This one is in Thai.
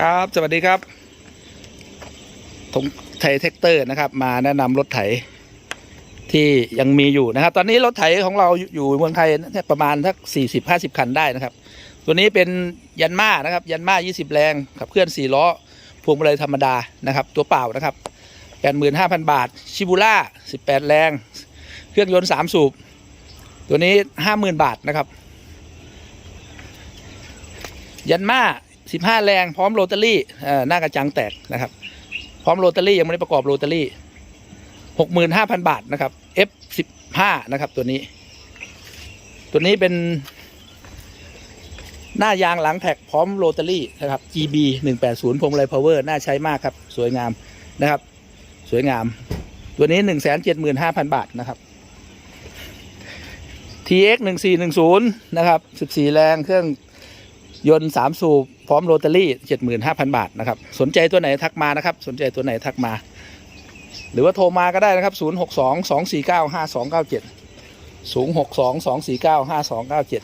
ครับ สวัสดีครับทงไทยแท็กเตอร์นะครับ มาแนะนำรถไถที่ยังมีอยู่นะครับ ตอนนี้รถไถของเราอยู่เมืองไทยเนี่ยประมาณสักสี่สิบห้าสิบคันได้นะครับ ตัวนี้เป็นยันมานะครับ ยันมายี่สิบแรงขับเคลื่อนสี่ล้อพวงมาลัยธรรมดานะครับ ตัวเปล่านะครับแปดหมื่นห้าพันบาท ชิบูล่าสิบแปดแรง เครื่องยนต์สามสูบ ตัวนี้ห้าหมื่นบาทนะครับ ยันมา สิบห้าแรงพร้อมโรตารี่หน้ากระจังแตกนะครับ พร้อมโรตารี่ยังไม่ได้ประกอบโรตารี่หกหมื่นห้าพันบาทนะครับ F สิบห้านะครับตัวนี้ ตัวนี้เป็น หน้ายางหลังแท็กพร้อมโรตารี่นะครับ GB หนึ่งแปดศูนย์พวงมาลัยพาวเวอร์น่าใช้มากครับ สวยงามนะครับ สวยงาม ตัวนี้หนึ่งแสนเจ็ดหมื่นห้าพันบาทนะครับ TX หนึ่งสี่หนึ่งศูนย์นะครับสิบสี่แรงเครื่องยนต์สามสูบ ร้อมโรตารี่เจ็ดหมื่นห้าพันบาทนะครับ สนใจตัวไหนทักมานะครับ สนใจตัวไหนทักมา หรือว่าโทรมาก็ได้นะครับศูนย์หกสองสองสี่เก้าห้าสองเก้าเจ็ดศูนย์หกสองสองสี่เก้าห้าสองเก้าเจ็ด